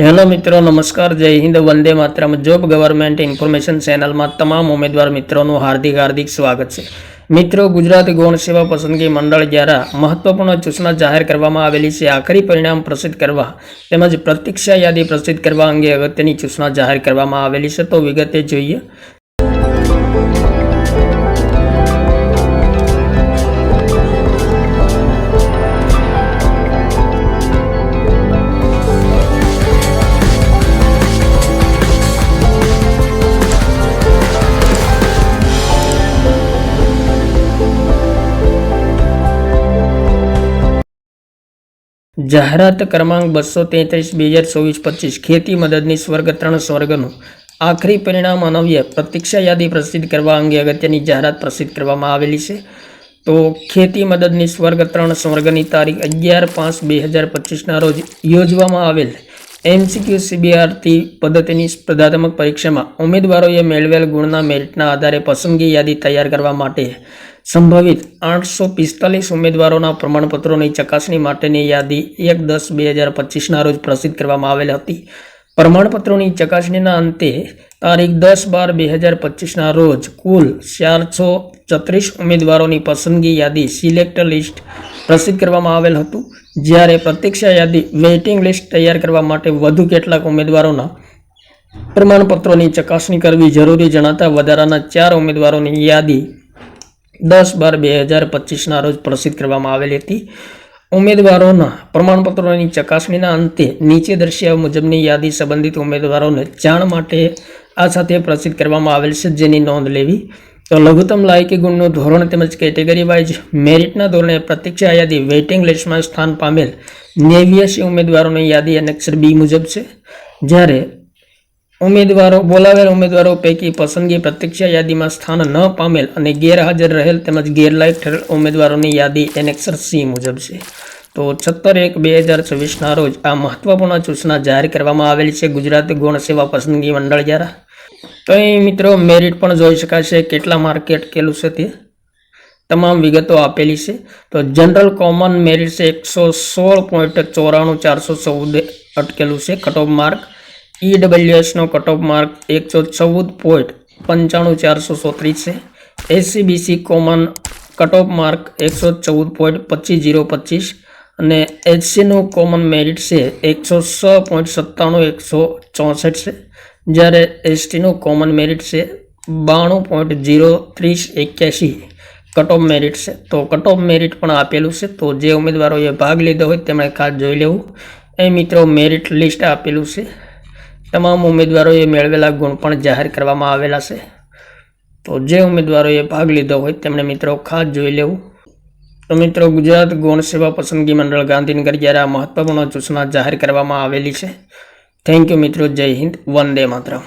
Hello મિત્રો, નમસ્કાર, જય હિન્દ, વંદે માત્રમ. જોબ ગવર્મેન્ટ ઇન્ફોર્મેશન ચેનલમાં તમામ ઉમેદવાર મિત્રોનું હાર્દિક હાર્દિક સ્વાગત છે. મિત્રો, ગુજરાત ગૌણ સેવા પસંદગી મંડળ દ્વારા મહત્વપૂર્ણ સૂચના જાહેર કરવામાં આવેલી છે. આખરી પરિણામ પ્રસિદ્ધ કરવા તેમજ પ્રતીક્ષા યાદી પ્રસિદ્ધ કરવા અંગે અગત્યની સૂચના જાહેર કરવામાં આવેલી છે. તો વિગતે જોઈએ. જાહેરાત ક્રમાંક બસો તેત્રીસ, બે હજાર ચોવીસ, પચીસ. ખેતી મદદની સ્વર્ગ ત્રણ સ્વર્ગનું. આખરી પરિણામ અનવ્ય પ્રતીક્ષા યાદી પ્રસિદ્ધ કરવા અંગે અગત્યની જાહેરાત પ્રસિદ્ધ કરવામાં આવેલી છે. તો ખેતી મદદની સ્વર્ગ ત્રણ સ્વર્ગની તારીખ અગિયાર પાંચ, બે હજાર પચીસના રોજ યોજવામાં આવેલ એમસીક્યુ સીબીઆરટી પદ્ધતિની સ્પર્ધાત્મક પરીક્ષામાં ઉમેદવારોએ મેળવેલ ગુણના મેરિટના આધારે પસંદગી યાદી તૈયાર કરવા માટે સંભવિત આઠસો પિસ્તાલીસ ઉમેદવારોના પ્રમાણપત્રોની ચકાસણી માટેની યાદી એક દસ બે હજાર પચીસના રોજ પ્રસિદ્ધ કરવામાં આવેલ હતી. પ્રમાણપત્રોની ચકાસણીના અંતે તારીખ દસ બાર બે હજાર પચીસના રોજ કુલ ચારસો છત્રીસ ઉમેદવારોની પસંદગી યાદી સિલેક્ટ લિસ્ટ પ્રસિદ્ધ કરવામાં આવેલ હતું. જ્યારે પ્રતીક્ષા યાદી વેઇટિંગ લિસ્ટ તૈયાર કરવા માટે વધુ કેટલાક ઉમેદવારોના પ્રમાણપત્રોની ચકાસણી કરવી જરૂરી જણાતા વધારાના ચાર ઉમેદવારોની યાદી દસ બાર બે હજાર પચીસના રોજ પ્રસિદ્ધ કરવામાં આવેલી હતી. ઉમેદવારોના પ્રમાણપત્રોની ચકાસણીના અંતે નીચે દર્શાવ્યા મુજબની યાદી સંબંધિત ઉમેદવારોને જાણ માટે આ સાથે પ્રસિદ્ધ કરવામાં આવેલ છે જેની નોંધ લેવી. તો લઘુત્તમ લાયકી ગુણનું ધોરણ તેમજ કેટેગરી વાઇઝ મેરિટના ધોરણે પ્રતીક્ષા યાદી વેઇટિંગ લિસ્ટમાં સ્થાન પામેલ નેવ્યાસી ઉમેદવારોની યાદી અનેક્ષર બી મુજબ છે. જ્યારે ઉમેદવારો બોલાવેલ ઉમેદવારો પૈકી પસંદગી પ્રતીક્ષા યાદીમાં સ્થાન ન પામેલ અને ગેરહાજર રહેલ તેમજ ગેરલાયક ઠરેલ ઉમેદવારોની યાદી એનેક્સર સી મુજબ છે. તો છત્તર એક બે હજાર છવ્વીસના રોજ આ મહત્વપૂર્ણ સૂચના જાહેર કરવામાં આવેલી છે ગુજરાત ગૌણ સેવા પસંદગી મંડળ દ્વારા. તો અહીં મિત્રો મેરિટ પણ જોઈ શકાશે કેટલા માર્કે અટકેલું છે તે. તમામ વિગતો આપેલી છે. તો જનરલ કોમન મેરિટ છે એકસો સોળ પોઈન્ટ ચોરાણું ચારસો ચૌદ અટકેલું છે કટ ઓફ માર્ક. ઈડબ્લ્યુએસનો કટ ઓફ માર્ક એકસો ચૌદ પોઈન્ટ પંચાણું ચારસો સોત્રીસ છે. SCBC common cut off mark એકસો ચૌદ પોઈન્ટ પચીસ જીરો પચીસ અને એચસીનું કોમન મેરિટ છે એકસો છ પોઈન્ટ સત્તાણું એકસો ચોસઠ છે. જ્યારે એસટીનું કોમન મેરિટ છે બાણું પોઈન્ટ જીરો ત્રીસ એક્યાસી કટ ઓફ મેરિટ છે. તો કટ ઓફ મેરિટ પણ આપેલું છે. તો જે ઉમેદવારોએ ભાગ લીધો હોય તેમણે ખાસ જોઈ લેવું. એ મિત્રો મેરિટ લિસ્ટ આપેલું છે. તમામ ઉમેદવારોએ મેળવેલા ગુણ પણ જાહેર કરવામાં આવેલા છે. તો જે ઉમેદવારોએ ભાગ લીધો હોય તેમણે મિત્રો ખાસ જોઈ લેવું. તો મિત્રો ગુજરાત ગૌણ સેવા પસંદગી મંડળ ગાંધીનગર દ્વારા આ મહત્વપૂર્ણ સૂચના જાહેર કરવામાં આવેલી છે. થેન્ક યુ મિત્રો, જય હિન્દ, વંદે માતરમ.